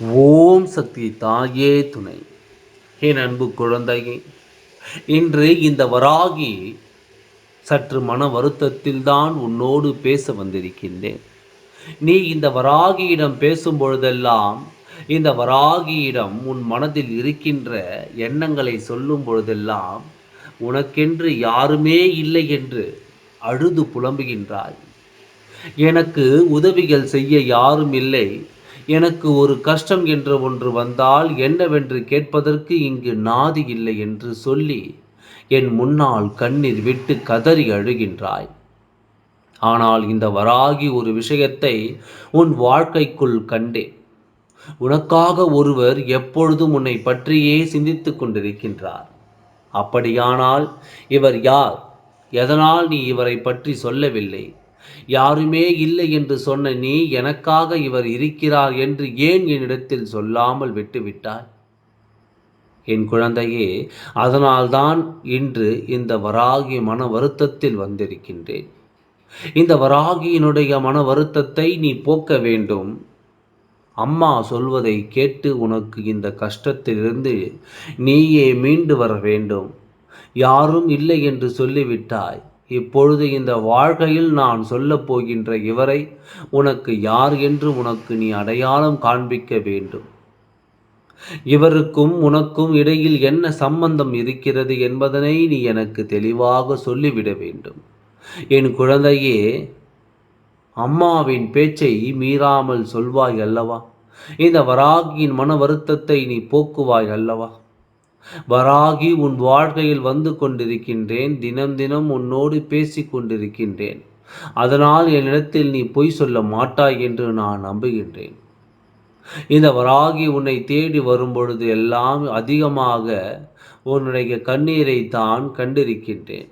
ஓம் சக்தி தாயே துணை. என் அன்பு குழந்தையே இன்று இந்த வராகி சற்று மன வருத்தத்தில் தான் உன்னோடு பேச வந்திருக்கின்றேன். நீ இந்த வராகியிடம் பேசும் பொழுதெல்லாம் இந்த வராகியிடம் உன் மனதில் இருக்கின்ற எண்ணங்களை சொல்லும் பொழுதெல்லாம் உனக்கென்று யாருமே இல்லை என்று அழுது புலம்புகின்றாய். எனக்கு உதவிகள் செய்ய யாரும் இல்லை. எனக்கு ஒரு கஷ்டம் என்று ஒன்று வந்தால் என்னவென்று கேட்பதற்கு இங்கு நாதி இல்லை என்று சொல்லி என் முன்னால் கண்ணீர் விட்டு கதறி அழுகின்றாய். ஆனால் இந்த வராகி ஒரு விஷயத்தை உன் வாழ்க்கைக்குள் கண்டேன். உனக்காக ஒருவர் எப்பொழுதும் உன்னை பற்றியே சிந்தித்து கொண்டிருக்கின்றார். அப்படியானால் இவர் யார்? எதனால் நீ இவரை பற்றி சொல்லவில்லை? யாருமே இல்லை என்று சொன்ன நீ எனக்காக இவர் இருக்கிறார் என்று ஏன் என்னிடத்தில் சொல்லாமல் விட்டுவிட்டாய்? என் குழந்தையே அதனால்தான் இன்று இந்த வராகி மன வருத்தத்தில் வந்திருக்கின்றேன். இந்த வராகியினுடைய மன வருத்தத்தை நீ போக்க வேண்டும். அம்மா சொல்வதை கேட்டு உனக்கு இந்த கஷ்டத்திலிருந்து நீயே மீண்டு வர வேண்டும். யாரும் இல்லை என்று சொல்லிவிட்டாய். இப்பொழுது இந்த வாழ்க்கையில் நான் சொல்லப் போகின்ற இவரை உனக்கு யார் என்று உனக்கு நீ அடையாளம் காண்பிக்க வேண்டும். இவருக்கும் உனக்கும் இடையில் என்ன சம்பந்தம் இருக்கிறது என்பதனை நீ எனக்கு தெளிவாக சொல்லிவிட வேண்டும். என் குழந்தையே அம்மாவின் பேச்சை மீறாமல் சொல்வாய் அல்லவா? இந்த வராகியின் மன வருத்தத்தை நீ போக்குவாய் அல்லவா? வராகி உன் வாழ்க்கையில் வந்து கொண்டிருக்கின்றேன். தினம் தினம் உன்னோடு பேசி கொண்டிருக்கின்றேன். அதனால் என்னிடத்தில் நீ பொய் சொல்ல மாட்டாய் என்று நான் நம்புகின்றேன். இந்த வராகி உன்னை தேடி வரும்பொழுது எல்லாம் அதிகமாக உன்னுடைய கண்ணீரை தான் கண்டிருக்கின்றேன்.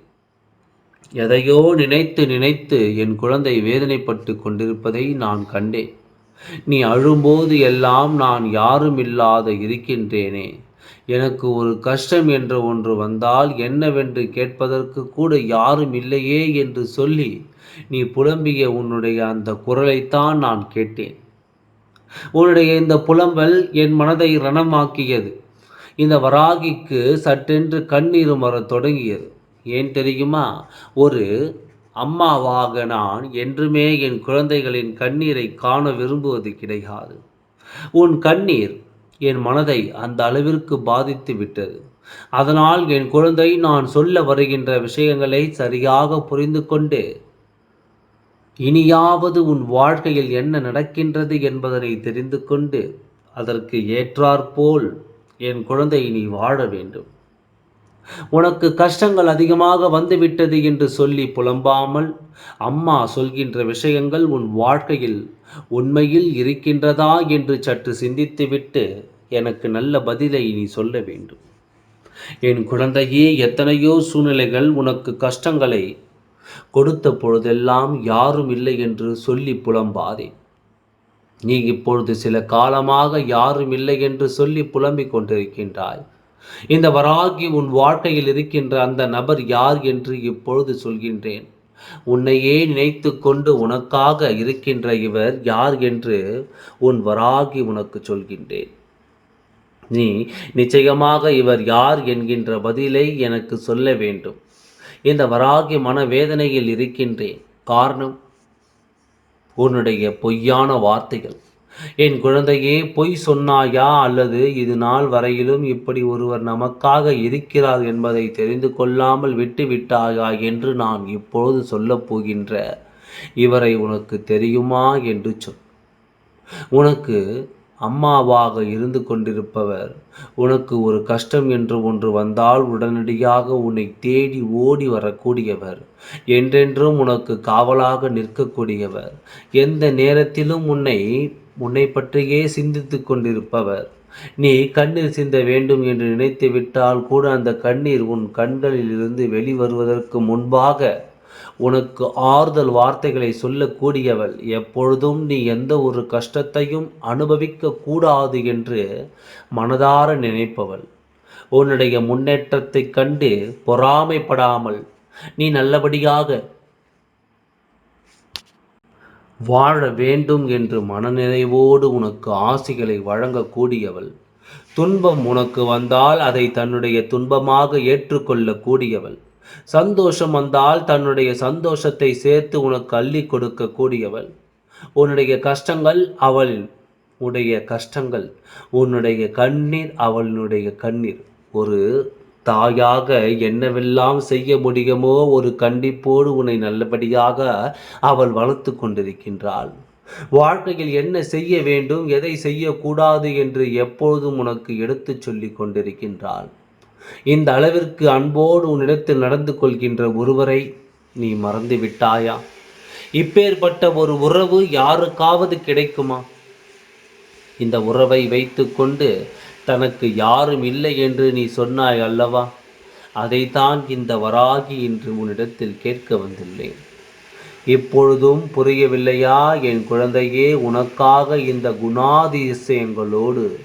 எதையோ நினைத்து நினைத்து என் குழந்தை வேதனைப்பட்டு கொண்டிருப்பதை நான் கண்டேன். நீ அழும்போது எல்லாம் நான் யாரும் இல்லாத இருக்கின்றேனே. எனக்கு ஒரு கஷ்டம் என்று ஒன்று வந்தால் என்னவென்று கேட்பதற்கு கூட யாரும் இல்லையே என்று சொல்லி நீ புலம்பிய உன்னுடைய அந்த குரலைத்தான் நான் கேட்டேன். உன்னுடைய இந்த புலம்பல் என் மனதை ரணமாக்கியது. இந்த வராகிக்கு சட்டென்று கண்ணீரும் வரத் தொடங்கியது. ஏன் தெரியுமா? ஒரு அம்மாவாக நான் என்றுமே என் குழந்தைகளின் கண்ணீரை காண விரும்புவது கிடையாது. உன் கண்ணீர் என் மனதை அந்த அளவிற்கு பாதித்து விட்டது. அதனால் என் குழந்தை நான் சொல்ல வருகின்ற விஷயங்களை சரியாக புரிந்து கொண்டு இனியாவது உன் வாழ்க்கையில் என்ன நடக்கின்றது என்பதனை தெரிந்து கொண்டு அதற்கு ஏற்றாற்போல் என் குழந்தை நீ வாழ வேண்டும். உனக்கு கஷ்டங்கள் அதிகமாக வந்துவிட்டது என்று சொல்லி புலம்பாமல் அம்மா சொல்கின்ற விஷயங்கள் உன் வாழ்க்கையில் உண்மையில் இருக்கின்றதா என்று சற்று சிந்தித்துவிட்டு எனக்கு நல்ல பதிலை நீ சொல்ல வேண்டும். என் குழந்தையே எத்தனையோ சூழ்நிலைகள் உனக்கு கஷ்டங்களை கொடுத்த பொழுதெல்லாம் யாரும் இல்லை என்று சொல்லி புலம்பாதே. நீ இப்பொழுது சில காலமாக யாரும் இல்லை என்று சொல்லி புலம்பிக் கொண்டிருக்கின்றாய். இந்த வராகி உன் வாழ்க்கையில் இருக்கின்ற அந்த நபர் யார் என்று இப்பொழுது சொல்கின்றேன். உன்னையே நினைத்து கொண்டு உனக்காக இருக்கின்ற இவர் யார் என்று உன் வராகி உனக்கு சொல்கின்றேன். நீ நிச்சயமாக இவர் யார் என்கின்ற பதிலை எனக்கு சொல்ல வேண்டும். இந்த வராகி மனவேதனையில் இருக்கின்றேன். காரணம்? உன்னுடைய பொய்யான வார்த்தைகள். என் குழந்தையே பொய் சொன்னாயா? அல்லது இது நாள் வரையிலும் இப்படி ஒருவர் நமக்காக இருக்கிறார் என்பதை தெரிந்து கொள்ளாமல் விட்டு விட்டாயா என்று நான் இப்பொழுது சொல்லப் போகின்ற இவரை உனக்கு தெரியுமா என்று சொல். உனக்கு அம்மாவாக இருந்து கொண்டிருப்பவர். உனக்கு ஒரு கஷ்டம் என்று ஒன்று வந்தால் உடனடியாக உன்னை தேடி ஓடி வரக்கூடியவர். என்றென்றும் உனக்கு காவலாக நிற்கக்கூடியவர். எந்த நேரத்திலும் உன்னை உன்னை பற்றியே சிந்தித்து கொண்டிருப்பவர். நீ கண்ணீர் சிந்த வேண்டும் என்று நினைத்து விட்டால் கூட அந்த கண்ணீர் உன் கண்களில் இருந்து வெளிவருவதற்கு முன்பாக உனக்கு ஆறுதல் வார்த்தைகளை சொல்லக்கூடியவள். எப்பொழுதும் நீ எந்த ஒரு கஷ்டத்தையும் அனுபவிக்க கூடாது என்று மனதார நினைப்பவள். உன்னுடைய முன்னேற்றத்தை கண்டு பொறாமைப்படாமல் நீ நல்லபடியாக வாழ வேண்டும் என்று மனநிறைவோடு உனக்கு ஆசைகளை வழங்கக்கூடியவள். துன்பம் உனக்கு வந்தால் அதை தன்னுடைய துன்பமாக ஏற்றுக்கொள்ளக்கூடியவள். சந்தோஷம் வந்தால் தன்னுடைய சந்தோஷத்தை சேர்த்து உனக்கு அள்ளி கொடுக்கக்கூடியவள். உன்னுடைய கஷ்டங்கள் அவள் உடைய கஷ்டங்கள். உன்னுடைய கண்ணீர் அவளுடைய கண்ணீர். ஒரு தாயாக என்னவெல்லாம் செய்ய முடியுமோ ஒரு கண்டிப்போடு உன்னை நல்லபடியாக அவள் வளர்த்து கொண்டிருக்கின்றாள். வாழ்க்கையில் என்ன செய்ய வேண்டும் எதை செய்யக்கூடாது என்று எப்பொழுதும் உனக்கு எடுத்துச் சொல்லி கொண்டிருக்கின்றாள். இந்த அளவிற்கு அன்போடு உன்னிடத்தில் நடந்து கொள்கின்ற ஒருவரை நீ மறந்து விட்டாயா இப்பேற்பட்ட ஒரு உறவு யாருக்காவது கிடைக்குமா? இந்த உறவை வைத்துக்கொண்டு தனக்கு யாரும் இல்லை என்று நீ சொன்னாய் அல்லவா? அதைத்தான் இந்த வராகி இன்று உன்னிடத்தில் கேட்க வந்துள்ளேன். இப்பொழுதும் புரியவில்லையா? என் குழந்தையே உனக்காக இந்த குணாதிசயங்களோடு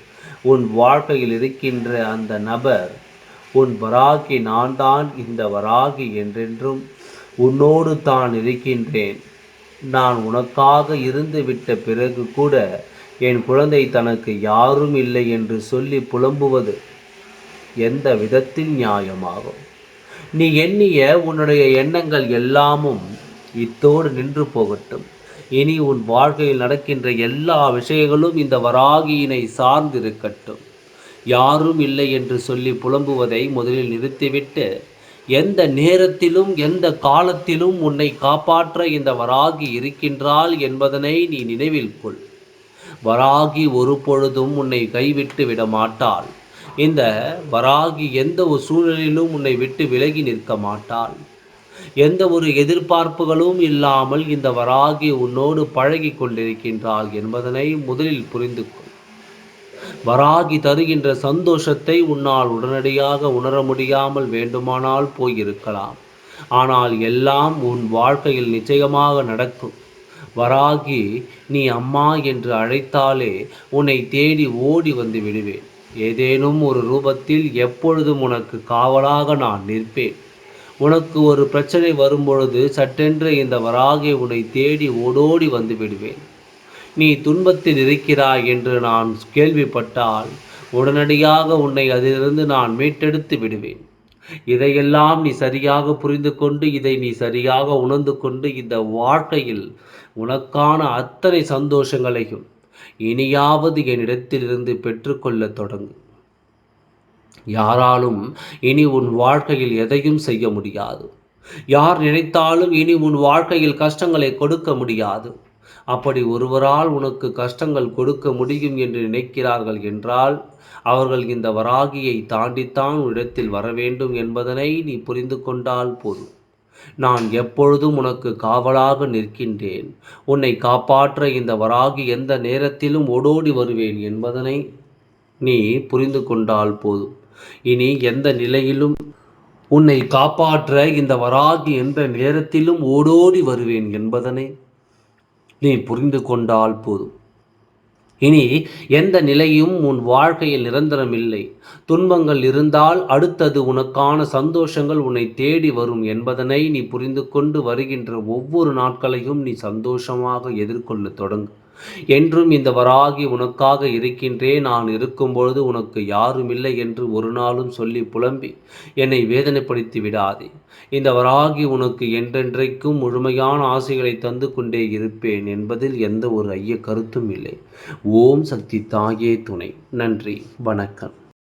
உன் வாழ்க்கையில் இருக்கின்ற அந்த நபர் உன் வராகி நான் தான் இந்த வராகி என்றென்றும் உன்னோடு தான் இருக்கின்றேன். நான் உனக்காக இருந்து விட்ட பிறகு கூட என் குழந்தை தனக்கு யாரும் இல்லை என்று சொல்லி புலம்புவது எந்த விதத்தில் நியாயமாகும்? நீ எண்ணிய உன்னுடைய எண்ணங்கள் எல்லாமும் இத்தோடு நின்று போகட்டும். இனி உன் வாழ்க்கையில் நடக்கின்ற எல்லா விஷயங்களும் இந்த வராகியினை சார்ந்திருக்கட்டும். யாரும் இல்லை என்று சொல்லி புலம்புவதை முதலில் நிறுத்திவிட்டு எந்த நேரத்திலும் எந்த காலத்திலும் உன்னை காப்பாற்ற இந்த வராகி இருக்கின்றாள் என்பதனை நீ நினைவில் கொள். வராகி ஒரு பொழுதும் உன்னை கைவிட்டு விட மாட்டாள். இந்த வராகி எந்த ஒரு சூழலிலும் உன்னை விட்டு விலகி நிற்க மாட்டாள். எந்த ஒரு எதிர்பார்ப்புகளும் இல்லாமல் இந்த வராகி உன்னோடு பழகி கொண்டிருக்கின்றாள் என்பதனை முதலில் புரிந்து கொள். வராகி தருகின்ற சந்தோஷத்தை உன்னால் உடனடியாக உணர முடியாமல் வேண்டுமானால் போயிருக்கலாம். ஆனால் எல்லாம் உன் வாழ்க்கையில் நிச்சயமாக நடக்கும். வராகி நீ அம்மா என்று அழைத்தாலே உன்னை தேடி ஓடி வந்து விடுவேன். ஏதேனும் ஒரு ரூபத்தில் எப்பொழுதும் உனக்கு காவலாக நான் நிற்பேன். உனக்கு ஒரு பிரச்சனை வரும்பொழுது சட்டென்று இந்த வராகை உன்னை தேடி ஓடோடி வந்து விடுவேன். நீ துன்பத்தில் இருக்கிறாய் என்று நான் கேள்விப்பட்டால் உடனடியாக உன்னை அதிலிருந்து நான் மீட்டெடுத்து விடுவேன். இதையெல்லாம் நீ சரியாக புரிந்து கொண்டு இதை நீ சரியாக உணர்ந்து கொண்டு இந்த வாழ்க்கையில் உனக்கான அத்தனை சந்தோஷங்களையும் இனியாவது என்னிடத்திலிருந்து பெற்றுக்கொள்ள தொடங்கு. யாராலும் இனி உன் வாழ்க்கையில் எதையும் செய்ய முடியாது. யார் நினைத்தாலும் இனி உன் வாழ்க்கையில் கஷ்டங்களை கொடுக்க முடியாது. அப்படி ஒருவரால் உனக்கு கஷ்டங்கள் கொடுக்க முடியும் என்று நினைக்கிறார்கள் என்றால் அவர்கள் இந்த வராகியை தாண்டித்தான் இடத்தில் வர வேண்டும் என்பதனை நீ புரிந்து கொண்டால் போதும். நான் எப்பொழுதும் உனக்கு காவலாக நிற்கின்றேன். உன்னை காப்பாற்ற இந்த வராகி எந்த நேரத்திலும் ஓடோடி வருவேன் என்பதனை நீ புரிந்து கொண்டால் போதும். இனி எந்த நிலையிலும் உன்னை காப்பாற்ற இந்த வராகி எந்த நேரத்திலும் ஓடோடி வருவேன் என்பதனை நீ புரிந்து கொண்டால் போதும். இனி எந்த நிலையும் உன் வாழ்க்கையில் நிரந்தரம் இல்லை. துன்பங்கள் இருந்தால் அடுத்தது உனக்கான சந்தோஷங்கள் உன்னை தேடி வரும் என்பதனை நீ புரிந்து கொண்டு வருகின்ற ஒவ்வொரு நாட்களையும் நீ சந்தோஷமாக எதிர்கொள்ள தொடங்கு. என்றும் இந்த வராகி உனக்காக இருக்கின்றேன் நான் இருக்கும்பொழுது உனக்கு யாரும் இல்லை என்று ஒரு நாளும் சொல்லி புலம்பி என்னை வேதனைப்படுத்தி விடாதே. இந்த வராகி உனக்கு என்றென்றைக்கும் முழுமையான ஆசைகளை தந்து கொண்டே இருப்பேன் என்பதில் எந்த ஒரு ஐய கருத்தும் இல்லை. ஓம் சக்தி தாயே துணை. நன்றி. வணக்கம்.